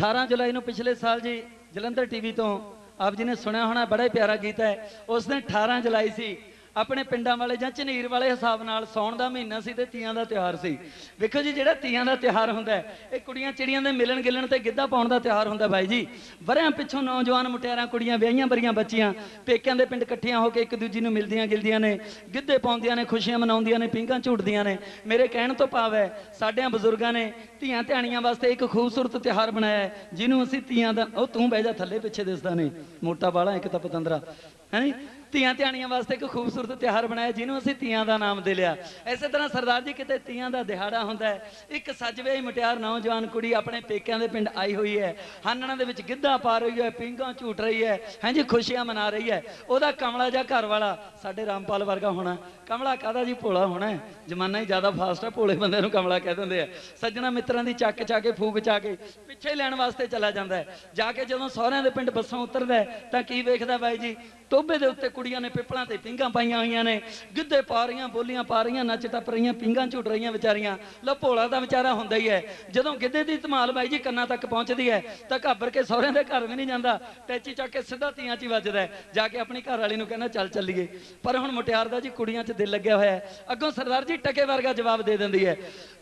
18 ਜੁਲਾਈ ਨੂੰ ਪਿਛਲੇ ਸਾਲ ਜੀ ਜਲੰਧਰ ਟੀਵੀ ਤੋਂ ਆਪ ਜੀ ਨੇ ਸੁਣਿਆ ਹੋਣਾ, ਬੜਾ ਹੀ ਪਿਆਰਾ ਗੀਤ ਹੈ। ਉਸ ਦਿਨ 18 ਜੁਲਾਈ ਸੀ। ਆਪਣੇ ਪਿੰਡਾਂ ਵਾਲੇ ਜਾਂ ਝਨੀਰ ਵਾਲੇ ਹਿਸਾਬ ਨਾਲ ਸੌਣ ਦਾ ਮਹੀਨਾ ਸੀ ਤੇ ਤੀਆਂ ਦਾ ਤਿਉਹਾਰ ਸੀ। ਵੇਖੋ ਜੀ, ਜਿਹੜਾ ਤੀਆਂ ਦਾ ਤਿਉਹਾਰ ਹੁੰਦਾ ਇਹ ਕੁੜੀਆਂ ਚਿੜੀਆਂ ਦੇ ਮਿਲਣ ਗਿਲਣ ਤੇ ਗਿੱਧਾ ਪਾਉਣ ਦਾ ਤਿਉਹਾਰ ਹੁੰਦਾ ਬਾਈ ਜੀ। ਵਰਿਆਂ ਪਿੱਛੋਂ ਨੌਜਵਾਨ ਮੁਟਿਆਰਾਂ, ਕੁੜੀਆਂ, ਵਿਆਹੀਆਂ ਬਰੀਆਂ ਬੱਚੀਆਂ, ਪੇਕਿਆਂ ਦੇ ਪਿੰਡ ਇਕੱਠੀਆਂ ਹੋ ਕੇ ਇੱਕ ਦੂਜੀ ਨੂੰ ਮਿਲਦੀਆਂ ਗਿਲਦੀਆਂ ਨੇ, ਗਿੱਧੇ ਪਾਉਂਦੀਆਂ ਨੇ, ਖੁਸ਼ੀਆਂ ਮਨਾਉਂਦੀਆਂ ਨੇ ਪਿੰਗਾਂ ਝੂਟਦੀਆਂ ਨੇ। ਮੇਰੇ ਕਹਿਣ ਤੋਂ ਭਾਵ ਹੈ, ਸਾਡਿਆਂ ਬਜ਼ੁਰਗਾਂ ਨੇ ਧੀਆਂ ਧਿਆਣੀਆਂ ਵਾਸਤੇ ਇੱਕ ਖੂਬਸੂਰਤ ਤਿਉਹਾਰ ਬਣਾਇਆ ਜਿਹਨੂੰ ਅਸੀਂ ਤੀਆਂ ਦਾ, ਉਹ ਤੂੰ ਬਹਿ ਜਾ ਥੱਲੇ ਪਿੱਛੇ ਦਿਸਦਾ ਨਹੀਂ। ਮੋਟਾ ਵਾਲਾ, ਇੱਕ ਤਾਂ ਪਤੰਦਰਾ। ਹੈ ਨੀ ਧੀਆਂ ਧਿਆਣੀਆਂ ਵਾਸਤੇ ਇੱਕ ਖੂਬਸੂਰਤ ਤਿਉਹਾਰ ਬਣਾਇਆ, ਜਿਹਨੂੰ ਅਸੀਂ ਤੀਆਂ ਦਾ ਨਾਮ ਦੇ ਲਿਆ। ਇਸੇ ਤਰ੍ਹਾਂ ਸਰਦਾਰ ਜੀ ਕਿਤੇ ਤੀਆਂ ਦਾ ਦਿਹਾੜਾ ਹੁੰਦਾ ਹੈ, ਇੱਕ ਸੱਜਵੇ ਹੀ ਮੁਟਿਆਰ ਨੌਜਵਾਨ ਕੁੜੀ ਆਪਣੇ ਪੇਕਿਆਂ ਦੇ ਪਿੰਡ ਆਈ ਹੋਈ ਹੈ। ਹਾਨਣਾ ਦੇ ਵਿੱਚ ਗਿੱਧਾ ਪਾ ਰਹੀ ਹੈ ਪਿੰਗਾਂ ਝੂਟ ਰਹੀ ਹੈ ਹਾਂਜੀ ਖੁਸ਼ੀਆਂ ਮਨਾ ਰਹੀ ਹੈ। ਉਹਦਾ ਕਮਲਾ ਜਿਹਾ ਘਰ ਵਾਲਾ ਸਾਡੇ ਰਾਮਪਾਲ ਵਰਗਾ ਹੋਣਾ। ਕਮਲਾ ਕਾਦਾ ਜੀ ਭੋਲਾ ਹੋਣਾ ਜ਼ਮਾਨਾ ਹੀ ਜ਼ਿਆਦਾ ਫਾਸਟ ਹੈ ਭੋਲੇ ਬੰਦੇ ਨੂੰ ਕਮਲਾ ਕਹਿ ਦਿੰਦੇ ਆ। ਸੱਜਣਾ ਮਿੱਤਰਾਂ ਦੀ ਚੱਕ ਚਾ ਕੇ, ਫੂਕ ਚਾ ਕੇ ਪਿੱਛੇ ਲੈਣ ਵਾਸਤੇ ਚਲਾ ਜਾਂਦਾ ਹੈ। ਜਾ ਕੇ ਜਦੋਂ ਸਹੁਰਿਆਂ ਦੇ ਪਿੰਡ ਬੱਸਾਂ ਉਤਰਦਾ ਤਾਂ ਕੀ ਵੇਖਦਾ ਬਾਈ ਜੀ? ਟੋਬੇ ਦੇ ਉੱਤੇ ਕੁੜੀਆਂ ਨੇ ਪਿੱਪਲਾਂ ਤੇ ਪਿੰਗਾਂ ਪਾਈਆਂ ਹੋਈਆਂ ਨੇ, ਗਿੱਧੇ ਪਾ ਰਹੀਆਂ, ਬੋਲੀਆਂ ਪਾ ਰਹੀਆਂ, ਨੱਚ ਟੱਪ ਰਹੀਆਂ, ਪਿੰਗਾਂ ਝੁੱਟ ਰਹੀਆਂ ਵਿਚਾਰੀਆਂ। ਲੋ ਭੋਲਾ ਦਾ ਵਿਚਾਰਾ ਹੁੰਦਾ ਹੀ ਹੈ। ਜਦੋਂ ਗਿੱਧੇ ਦੀ ਧਮਾਲ ਬਾਈ ਜੀ ਕੰਨਾਂ ਤੱਕ ਪਹੁੰਚਦੀ ਹੈ, ਤਾਂ ਘਾਬਰ ਕੇ ਸਹੁਰਿਆਂ ਦੇ ਘਰ ਵੀ ਨਹੀਂ ਜਾਂਦਾ। ਟੈਚੀ ਚੱਕ ਕੇ ਸਿੱਧਾ ਤੀਆਂ 'ਚ ਹੀ ਵੱਜਦਾ ਜਾ ਕੇ ਆਪਣੀ ਘਰ ਵਾਲੀ ਨੂੰ ਕਹਿੰਦਾ, ਚੱਲ ਚੱਲੀਏ। ਪਰ ਹੁਣ ਮੁਟਿਆਰ ਦਾ ਜੀ ਕੁੜੀਆਂ 'ਚ ਦਿਲ ਲੱਗਿਆ ਹੋਇਆ ਹੈ। ਅੱਗੋਂ ਸਰਦਾਰ ਜੀ ਟਕੇ ਵਰਗਾ ਜਵਾਬ ਦੇ ਦਿੰਦੀ ਹੈ।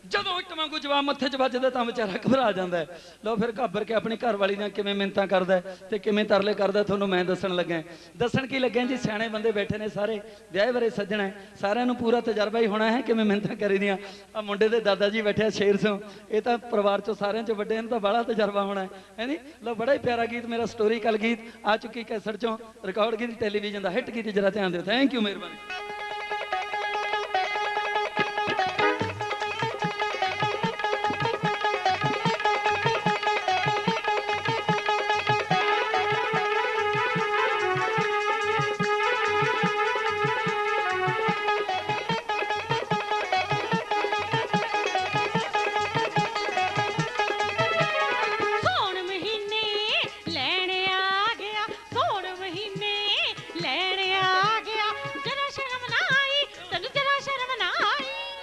ਜਦੋਂ ਇੱਕ ਵਾਂਗੂ ਜਵਾਬ ਮੱਥੇ 'ਚ ਵੱਜਦਾ, ਤਾਂ ਵਿਚਾਰਾ ਘਬਰਾ ਜਾਂਦਾ ਹੈ। ਲੋ ਫਿਰ ਘਾਬਰ ਕੇ ਆਪਣੀ ਘਰ ਵਾਲੀ ਨਾਲ ਕਿਵੇਂ ਮਿੰਤਾਂ ਕਰਦਾ ਹੈ ਤੇ ਕਿਵੇਂ ਤਰਲੇ ਕਰਦਾ, ਤੁਹਾਨੂੰ ਮੈਂ ਦੱਸਣ ਲੱਗਾ ਦੱਸਣ ਕੀ ਲੱਗਿਆ ਜੀ? ਸਿਆਣੇ ਬੰਦੇ ਬੈਠੇ ਨੇ ਸਾਰੇ। ਵਿਆਹੇ ਬਾਰੇ ਸੱਜਣਾ ਹੈ। ਸਾਰਿਆਂ ਨੂੰ ਪੂਰਾ ਤਜਰਬਾ ਹੀ ਹੋਣਾ ਹੈ ਕਿਵੇਂ ਮਿੰਤਾਂ ਕਰੀਦੀਆਂ ਆ ਮੁੰਡੇ ਦੇ ਦਾਦਾ ਜੀ ਬੈਠਿਆ ਸ਼ੇਰ ਸਿੰਘ ਇਹ ਤਾਂ ਪਰਿਵਾਰ ਚੋਂ ਸਾਰਿਆਂ ਚੋਂ ਵੱਡੇ ਨੂੰ ਤਾਂ ਬੜਾ ਤਜਰਬਾ ਹੋਣਾ ਹੈ। ਹੈਨੀ ਲੋ ਬੜਾ ਹੀ ਪਿਆਰਾ ਗੀਤ, ਮੇਰਾ ਸਟੋਰੀਕਲ ਗੀਤ ਆ ਚੁੱਕੀ ਕੈਸਰ ਚੋਂ। ਰਿਕਾਰਡ ਗੀਤ ਟੈਲੀਵਿਜ਼ਨ ਦਾ ਹਿੱਟ ਗੀਤ ਜਰਾ ਧਿਆਨ ਦਿਓ। ਥੈਂਕ ਯੂ ਮਿਹਰਬਾਨੀ।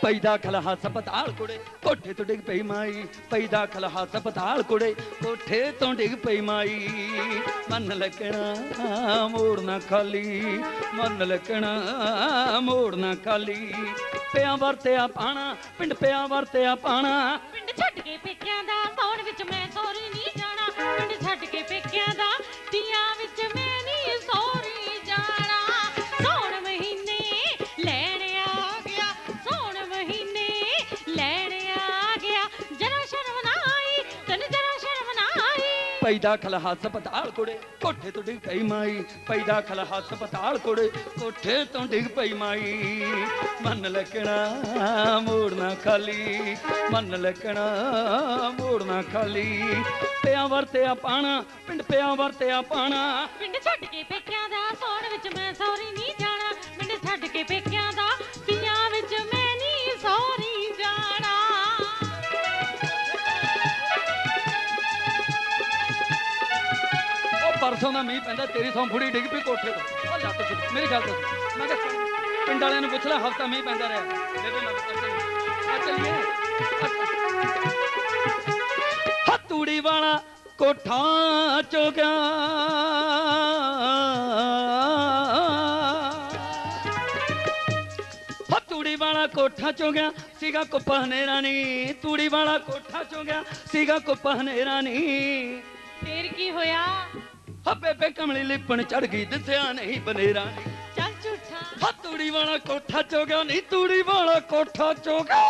ਆਈ ਪੈਦਾ ਖਲ ਹਸਪਤਾਲ ਕੁੜੇ ਕੋਠੇ ਤੋਂ ਡਿੱਗ ਪਈ ਮਾਈ ਪੈਦਾ ਖਲ ਹਸਪਤਾਲ ਕੁੜੇ ਕੋਠੇ ਤੋਂ ਡਿੱਗ ਪਈ ਮਾਈ। ਮਨ ਲੱਗਣਾ ਮੋੜਨਾ ਖਾਲੀ, ਮਨ ਲੱਗਣਾ ਮੋੜਨਾ ਖਾਲੀ। ਪਿਆ ਵਰਤਿਆ ਪਾਣਾ, ਪਿੰਡ ਪਿਆ ਵਰਤਿਆ ਪਾਣਾ। ਪਿੰਡ ਛੱਡ ਕੇ ਪੇਕਿਆਂ ਦਾ ਸੌਣ ਵਿੱਚ ਮੈਂ ਸੌਰੀ ਆਈ ਪੈਦਾ ਖਲ ਹਸਪਤਾਲ ਕੁੜੇ, ਕੋਠੇ ਤੋਂ ਡਿੱਗ ਪਈ ਮਾਈ, ਪੈਦਾ ਖਲ ਹਸਪਤਾਲ ਕੁੜੇ, ਕੋਠੇ ਤੋਂ ਡਿੱਗ ਪਈ ਮਾਈ। ਲੱਗਣਾ ਮੋੜਨਾ ਖਾਲੀ, ਮਨ ਲੱਗਣਾ ਮੋੜਨਾ ਖਾਲੀ। ਪਿਆ ਵਰਤਿਆ ਪਾਣਾ, ਪਿੰਡ ਪਿਆ ਵਰਤਿਆ ਪਾਣਾ। ਪਿੰਡ ਛੱਡ ਕੇ ਪੇਕਿਆਂ ਦਾ ਸੌਣ ਵਿੱਚ ਮੈਂ ਸੌਰੀ ਨਹੀਂ ਜਾਣਾ। ਪਰਸੋਂ ਦਾ ਮੀਂਹ ਪੈਂਦਾ, ਤੇਰੀ ਸੌਂ ਸੌਂਫੜੀ ਡਿੱਗ ਪਈ ਕੋਠੇ ਤੋਂ। ਉਹ ਲੱਤ ਸੁੱਟ ਮੇਰੀ ਗੱਲ ਸੁਣ ਮੈਂ ਕਿਹਾ ਪਿੰਡ ਵਾਲਿਆਂ ਨੂੰ ਪੁੱਛ ਲੈ, ਹਫਤਾ ਮੀਂਹ ਪੈਂਦਾ ਰਿਹਾ। ਬੇਬੇ ਮੈਂ ਆ ਚੱਲੀਏ। ਹੱਤੂੜੀ ਵਾਲਾ ਕੋਠਾ ਚੋ ਗਿਆ ਤੂੜੀ ਵਾਲਾ ਕੋਠਾ ਚੋਂ ਗਿਆ ਸੀਗਾ ਕੁੱਪਾ ਹਨੇਰਾ ਨੀ ਤੂੜੀ ਵਾਲਾ ਕੋਠਾ ਚੋਂ ਗਿਆ ਸੀਗਾ ਕੁੱਪਾ ਹਨੇਰਾ ਨੀ ਫੇਰ ਕੀ ਹੋਇਆ? ਹੋ ਬੇਬੇ ਕਮਲੀ ਲਿਪਣ ਚੜ ਗਈ ਦਿਸਿਆ ਨਹੀਂ ਬਨੇਰਾ ਚੱਲ ਝੂਠਾ। ਹੋ ਤੂੜੀ ਵਾਲਾ ਕੋਠਾ ਚੋਂ ਗਿਆ ਨਹੀਂ ਤੂੜੀ ਵਾਲਾ ਕੋਠਾ ਚੋਂ ਗਿਆ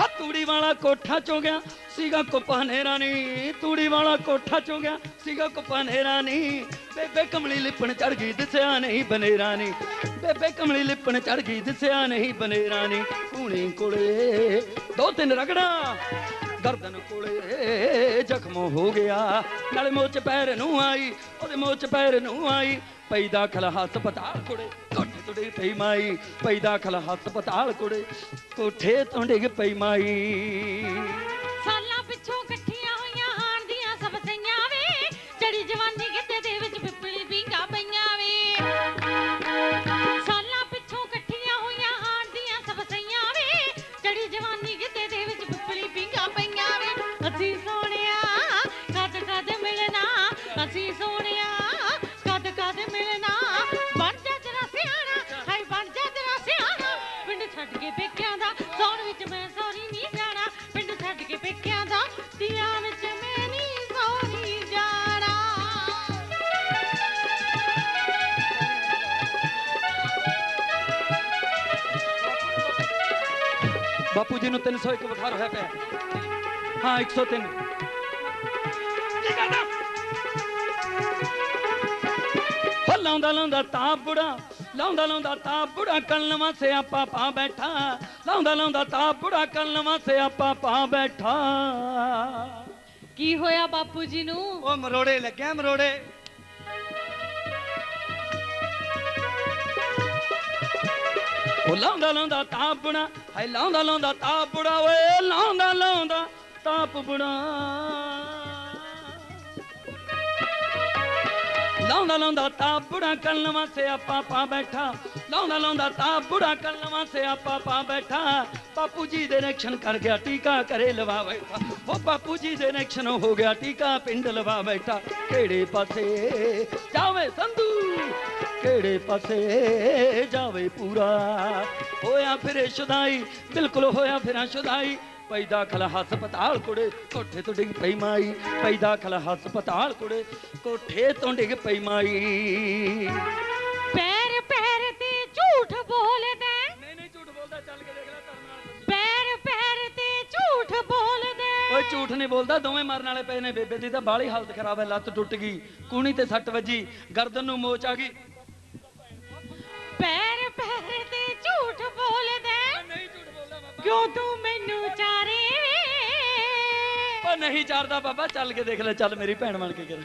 ਹੋ ਤੂੜੀ ਵਾਲਾ ਕੋਠਾ ਚੋਂ ਗਿਆ ਸੀਗਾ ਕੁੱਪਾ ਹਨੇਰਾ ਨੀ। ਤੂੜੀ ਵਾਲਾ ਕੋਠਾ ਚੋਂ ਗਿਆ ਸੀਗਾ ਕੁੱਪਾ ਹਨੇਰਾ ਨੀ। ਬੇਬੇ ਕਮਲੀ ਲਿਪਣ ਚੜ ਗਈ ਦਿਸਿਆ ਨਹੀਂ ਬਨੇਰਾ ਨੀ। ਬੇਬੇ ਕਮਲੀ ਲਿਪਣ ਚੜ ਗਈ ਦਿਸਿਆ ਨਹੀਂ ਬਨੇਰਾ ਨੀ। ਕੂਣੀ ਕੋਲੇ ਦੋ ਤਿੰਨ ਰਗੜਾ। ਗਰਦਨ ਕੋਲੇ ਜ਼ਖਮ ਹੋ ਗਿਆ। ਨਾਲੇ ਮੋਚ ਪੈਰ ਨੂੰ ਆਈ, ਉਹਦੇ ਮੋਚ ਪੈਰ ਨੂੰ ਆਈ। ਪਈ ਦਾਖਲ ਹਸਪਤਾਲ ਕੁੜੇ ਕੋਠੇ ਤੋਂ ਡਿੱਗ ਪਈ ਮਾਈ। ਪਈ ਦਾਖਲ ਹਸਪਤਾਲ ਕੁੜੇ ਕੋਠੇ ਤੋਂ ਡਿੱਗ ਪਈ ਮਾਈ। ਬਾਪੂ ਜੀ ਨੂੰ 301 ਬੁਖਾਰ ਹੋਇਆ ਪਿਆ ਹਾਂ 103 ਕੀ ਕਰਦਾ ਹੋ ਲਾਉਂਦਾ ਲਾਉਂਦਾ ਤਾਂ ਬੁੜਾ ਲਾਉਂਦਾ ਲਾਉਂਦਾ ਤਾਂ ਬੁੜਾ ਕਲਮਾ ਸਿਆਪਾ ਪਾ ਬੈਠਾ। ਲਾਉਂਦਾ ਲਾਉਂਦਾ ਤਾਂ ਬੁੜਾ ਕਲਮਾ ਸਿਆਪਾ ਪਾ ਬੈਠਾ। ਕੀ ਹੋਇਆ ਬਾਪੂ ਜੀ ਨੂੰ? ਉਹ ਮਰੋੜੇ ਲੱਗਿਆ ਮਰੋੜੇ। ਉਹ ਲਾਉਂਦਾ ਲਾਉਂਦਾ ਤਾਂ ਬੁੜਾ ਹਾਏ ਲਾਉਂਦਾ ਲਾਉਂਦਾ ਤਾਂ ਬੁੜਾ ਓਏ, ਲਾਉਂਦਾ ਲਾਉਂਦਾ, ਤਾਪ ਬੁੜਾ। ਲਾਉਂਦਾ ਲਾਉਂਦਾ ਤਾਂ ਬੁੜਾ ਕਲਮਾ ਸਿਆਪਾ ਪਾ ਬੈਠਾ। ਲਾਉਂਦਾ ਲਾਉਂਦਾ ਤਾਂ ਬੁੜਾ ਕਲਮਾ ਸਿਆਪਾ ਪਾ ਬੈਠਾ। ਬਾਪੂ ਜੀ ਦੇ ਨੈਕਸ਼ਨ ਕਰ ਗਿਆ, ਟੀਕਾ ਕਰੇ ਲਵਾ ਬੈਠਾ। ਉਹ ਬਾਪੂ ਜੀ ਦੇ ਨੈਕਸ਼ਨ ਹੋ ਗਿਆ, ਟੀਕਾ ਪਿੰਡ ਲਵਾ ਬੈਠਾ। ਕਿਹੜੇ ਪਾਸੇ ਜਾਵੇ ਸੰਧੂ? ਕਿਹੜੇ ਪਾਸੇ ਜਾਵੇ ਪੂਰਾ? ਹੋਇਆ ਫਿਰੇ ਸ਼ੁਦਾਈ ਬਿਲਕੁਲ ਹੋਇਆ ਫਿਰਾਂ ਸ਼ੁਦਾਈ। ਪਈ ਦਾਖਲ ਹਸਪਤਾਲ ਕੁੜੇ ਕੋਠੇ ਤੋਂ ਡਿੱਗ ਪਈ ਮਾਈ। ਪਈ ਦਾਖਲ ਹਸਪਤਾਲ ਕੁੜੇ ਕੋਠੇ ਤੋਂ ਡਿੱਗ ਪਈ ਮਾਈ। ਪੈਰ ਪੈਰ ਤੇ ਝੂਠ ਬੋਲਦਾ ਨਹੀਂ ਨਹੀਂ ਝੂਠ ਬੋਲਦਾ ਚੱਲ ਕੇ ਦੇਖ ਲੈ ਧਰਮ ਨਾਲ। ਪੈਰ ਪੈਰ ਤੇ ਝੂਠ ਬੋਲਦਾ ਓਏ ਝੂਠ ਨਹੀਂ ਬੋਲਦਾ ਦੋਵੇਂ ਮਰਨ ਵਾਲੇ ਪਏ ਨੇ ਬੇਬੇ ਦੀ ਤਾਂ ਬਾਲੀ ਹਾਲਤ ਖਰਾਬ ਹੈ ਲੱਤ ਟੁੱਟ ਗਈ ਕੂਣੀ ਤੇ ਸੱਟ ਵੱਜੀ ਗਰਦਨ ਨੂੰ ਮੋਚ ਆ ਗਈ। ਕਿਉਂ ਤੂੰ ਮੈਨੂੰ ਚਾਰੇ ਓ ਨਹੀਂ ਚਾਰਦਾ ਬਾਬਾ ਚੱਲ ਕੇ ਦੇਖ ਲੈ ਚੱਲ ਮੇਰੀ ਭੈਣ ਬਣ ਕੇ ਕਰ।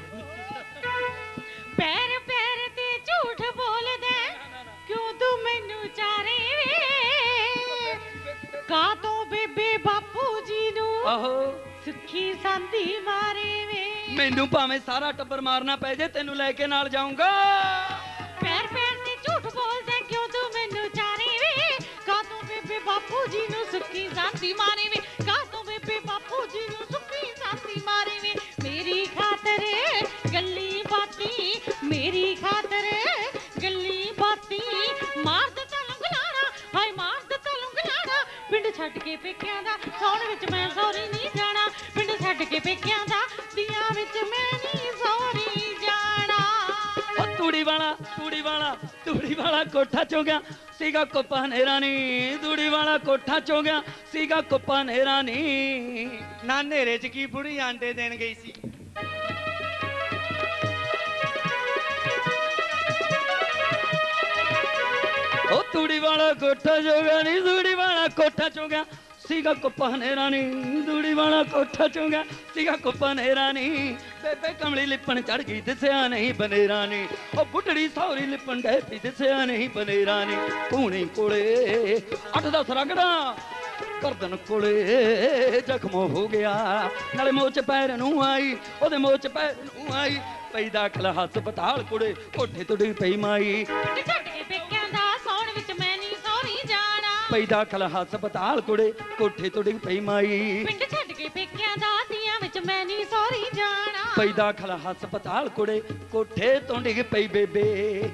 ਪੈਰ ਪੈਰ ਤੇ ਝੂਠ ਬੋਲਦਾ ਕਿਉਂ ਤੂੰ ਮੈਨੂੰ ਚਾਰੇ ਕਾ ਤੋਂ ਬੇਬੇ ਬਾਪੂ ਜੀ ਨੂੰ ਆਹੋ। ਸੁੱਖੀ ਸੰਦੀ ਮਾਰੇ ਵੇ? ਮੈਨੂੰ ਭਾਵੇਂ ਸਾਰਾ ਟੱਬਰ ਮਾਰਨਾ ਪੈ ਜੇ ਤੈਨੂੰ ਲੈ ਕੇ ਨਾਲ ਜਾਊਂਗਾ। ਜੀ ਨੂੰ ਮਾਰੇ ਵੇ। ਕਾ ਤੋਂ ਬੇਬੇ ਬਾਪੂ ਜੀ ਨੂੰ ਸੁੱਖੀ ਸੰਦੀ ਮਾਰੇ ਵੇ। ਮੇਰੀ ਖਾਤਰ ਗੱਲੀ ਬਾਤੀ, ਮੇਰੀ ਖਾਤਰ ਗੱਲੀ ਬਾਤੀ। ਮਾਰ ਦਿੱਤਾ ਲੰਗਲਾਰਾ ਹਾਏ ਮਾਰ ਦਿੱਤਾ ਲੰਗਲਾਰਾ ਪਿੰਡ ਛੱਡ ਕੇ ਪੇਕਿਆਂ ਦਾ, ਸੌਣ ਵਿੱਚ ਵਾਲਾ ਕੋਠਾ ਚੋ ਗਿਆ ਸੀਗਾ ਕੁੱਪਾ ਨੇਰਾ ਨੀ ਤੂੜੀ ਵਾਲਾ ਕੋਠਾ ਚੋ ਗਿਆ ਸੀਗਾ ਕੁੱਪਾ ਨੇਰਾ ਨੀ ਨਾ ਹਨੇਰੇ 'ਚ ਕੀ ਬੁੜੀ ਆਂਡੇ ਦੇਣ ਗਈ ਸੀ? ਓ ਤੂੜੀ ਵਾਲਾ ਕੋਠਾ ਚੋ ਗਿਆ ਨੀ ਤੂੜੀ ਵਾਲਾ ਕੋਠਾ ਚੋ ਗਿਆ ਸੀਗਾ ਕੁੱਪਾ ਨੇਰਾ ਨੀ ਤੂੜੀ ਵਾਲਾ ਕੋਠਾ ਚੋ ਗਿਆ ਸੀਗਾ ਕੁੱਪਾ ਨੇਰਾ ਨੀ ਬੇਬੇ ਕਮਲੀ ਲਿਪਣ ਚੜ ਗਈ ਦਿਸਿਆ ਨਹੀਂ ਬਨੇਰਾ ਨੀ। ਓ ਬੁੱਢੜੀ ਸੌਰੀ ਲਿਪਣ ਡੈ ਪਈ ਦਿਸਿਆ ਨਹੀਂ ਬਨੇਰਾ ਨੀ। ਕੂਣੀ ਕੋਲੇ ਅੱਠ ਦਸ ਰਗੜਾ ਕਰਦਨ ਕੋਲੇ ਜ਼ਖਮ ਹੋ ਗਿਆ। ਨਾਲੇ ਮੋਚ ਪੈਰ ਨੂੰ ਆਈ ਉਹਦੇ ਮੋਚ ਪੈਰ ਨੂੰ ਆਈ। ਪਈ ਦਾਖਲ ਹਸਪਤਾਲ ਕੁੜੇ ਕੋਠੇ ਤੋਂ ਡਿੱਗ ਪਈ ਮਾਈ। ਪਿੰਡ ਛੱਡ ਕੇ ਪੇਕਿਆਂ ਦਾ ਸੌਣ ਵਿੱਚ ਮੈਂ ਨਹੀਂ ਸੌਰੀ ਜਾਣਾ। ਪਈ ਦਾਖਲ ਹਸਪਤਾਲ ਕੁੜੇ ਕੋਠੇ ਤੋਂ ਡਿੱਗ ਪਈ ਮਾਈ। ਪਿੰਡ ਛੱਡ ਸੌਰੀ ਜਾਣਾ ਪਈ ਹਸਪਤਾਲ ਕੁੜੇ ਕੋਠੇ ਤੋਂ ਡਿੱਗ ਪਈ ਬੇਬੇ।